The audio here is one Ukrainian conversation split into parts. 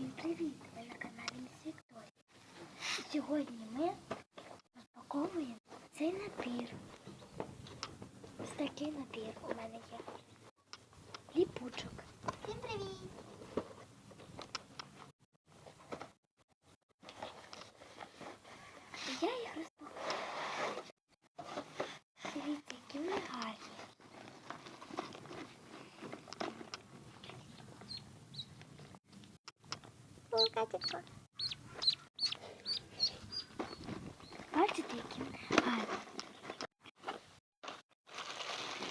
Всім привіт! Ви на каналі Міс Вікторія. Сьогодні ми розпаковуємо цей набір. Ось такий набір у мене є. Ліпучок. Всім привіт! Я їх розпакую. Дивіться, які вони гарні. Катятко. Бачите, які вони гарні.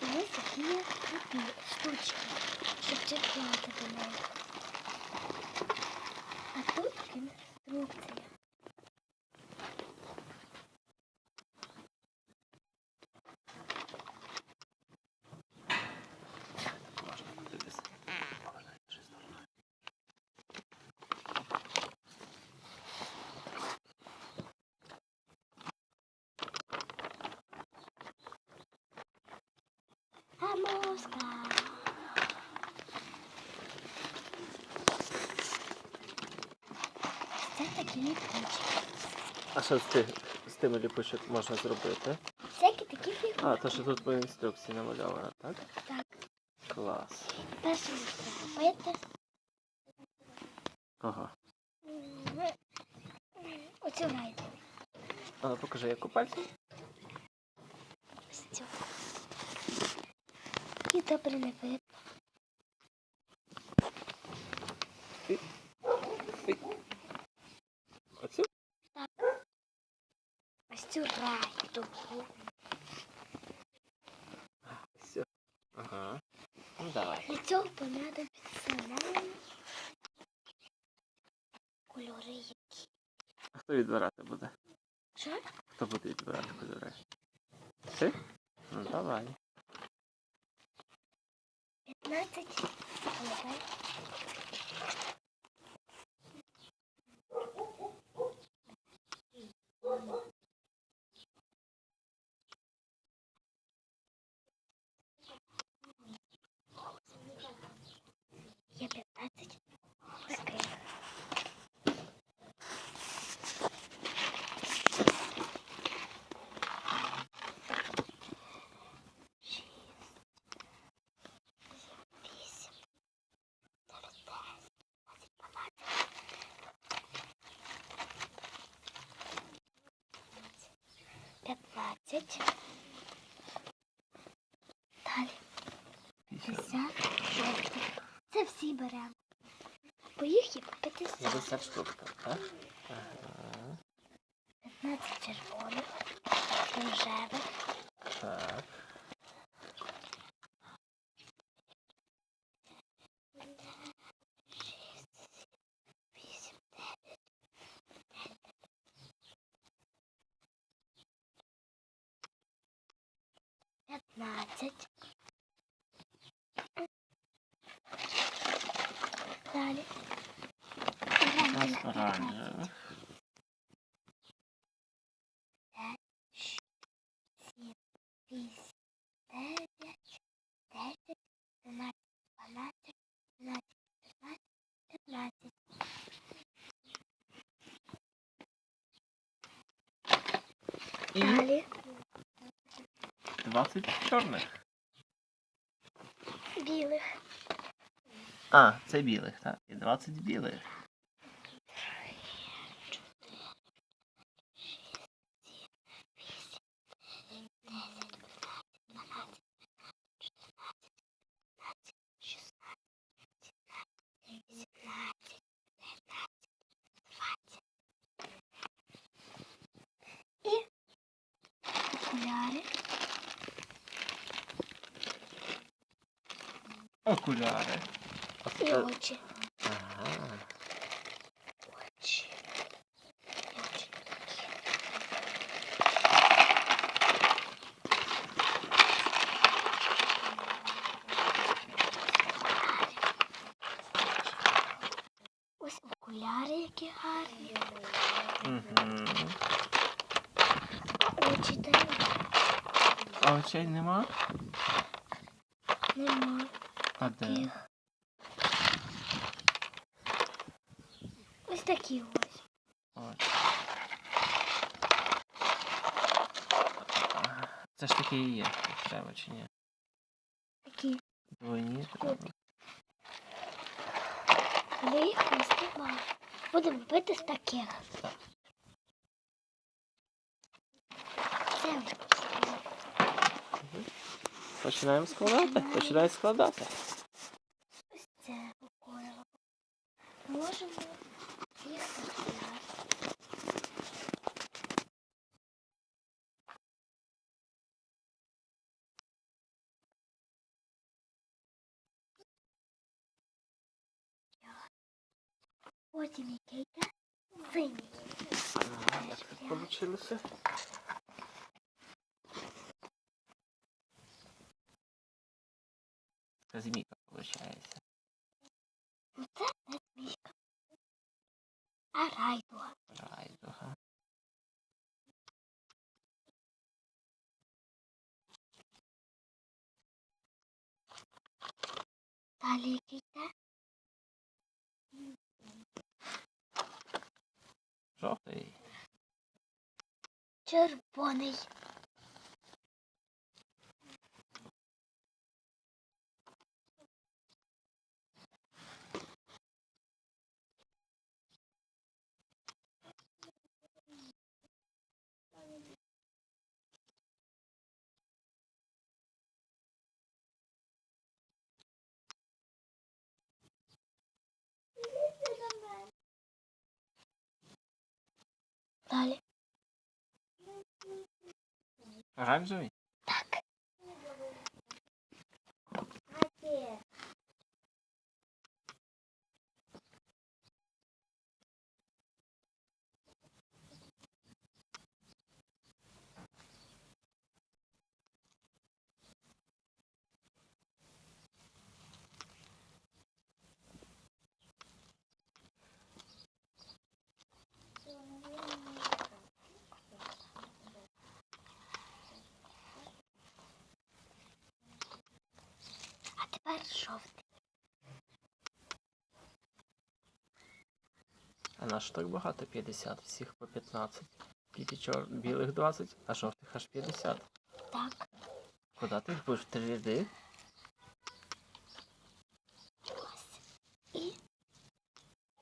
І ось такі є такі штучки, щоб чіпляти до неї. А тут інструкція. Можна подивитися. Можна іншою стороною. А. Це такі ліпучки. А що з, тих, з тими ліпучок можна зробити? Всякі такі фігурки. А, то що тут по інструкції намальовано, так? Так. Клас. Перше зробити. Ага. Оцю гайду. А покажи, як у пальці. Ось цю. І добре не видно. Оцю? Ось цю райду. Все. Ага. Ну давай. Для цього понадобиться нам кольори які. А хто відбирати буде? Що? Хто буде відбирати кольори? Ти? Ну давай. 15 кольорів. 30. Далі. 50. Це всі беремо. Бо їх є 50. 50 штук, так? Ага. 15 червоних, рожевих. 12. Далі. Раз оранжеве. 7, 8, 9, 10, 11, 12, 13, 14, 20 чорних. білих. А, це білих, так? І 20 білих. Окуляри. І очі. Ага. Очі. Ось окуляри, які гарні. Угу. А очі та А очей нема? нема. А де? Їх такі ось. От. Це ж таки і є, треба чи ні? Такі. Двойні треба. Але їх не знімаю. Будемо бити з таких. Так. Це ось. Починаємо складати. Починай складати. Ось це рукою. Можемо їх розпіляти. Потім який йде синій. Ага, Як так вийшло? Це змійка виходить. Ну це не змійка. А райдуга. Райдуга. Далі який йде Жовтий. червоний. Далі. Оранжевий? Так. Тепер жовтий. А на що так багато? 50, всіх по 15. Тільки чор... білих 20, а жовтих аж 50. Так. Куди ти їх будеш три ряди? Ось. І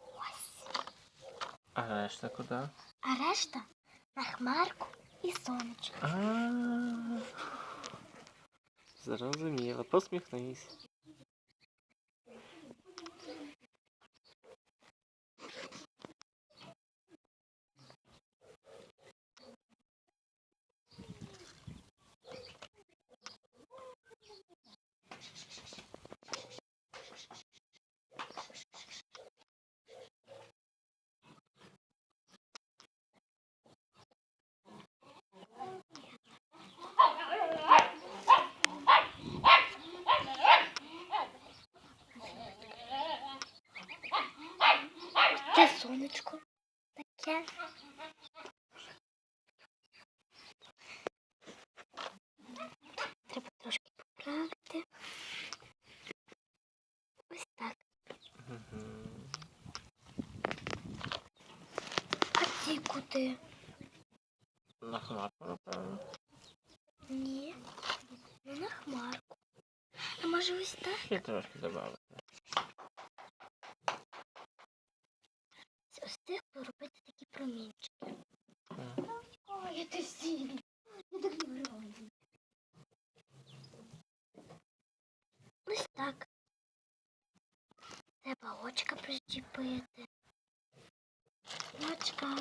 ось. А решта куди? А решта на хмарку і сонечко. А. Зрозуміло, посміхнись. Це сонечко. Таке. Треба трошки поправити. Ось так. А ці куди? На хмарку, напевно. Ні. Ну на хмарку. А може ось так? Ще трошки додати. Ось цих поробити такі промінчики. Мгм. Ой, це сильно. Я так не роблю. Ось так. Треба очка прищепити. Очка.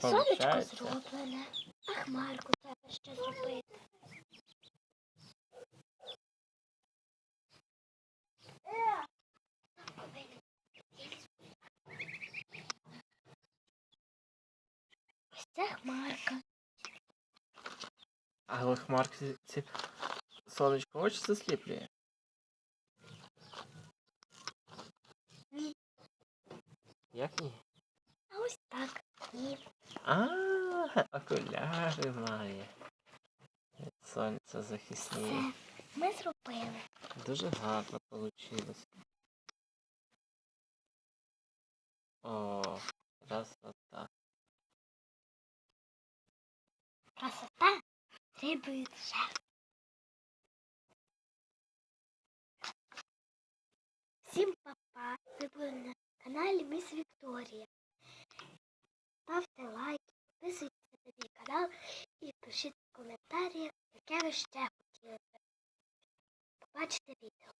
Сонечко зроблене. А хмарку треба ще зробити. Ось це хмарка. Але хмарки ці сонечко очі засліплює. Ні. Як ні? А ось так. Ні. А, окуляри має. Від сонця захисні. Ми зробили. Дуже гарно вийшло. О, красота. Красота требует жертв. Всім папа! Ви були на каналі Міс Вікторія. Ставте лайк, підписуйтесь канал і пишіть в коментарях, яке ви ще хотіли побачити відео.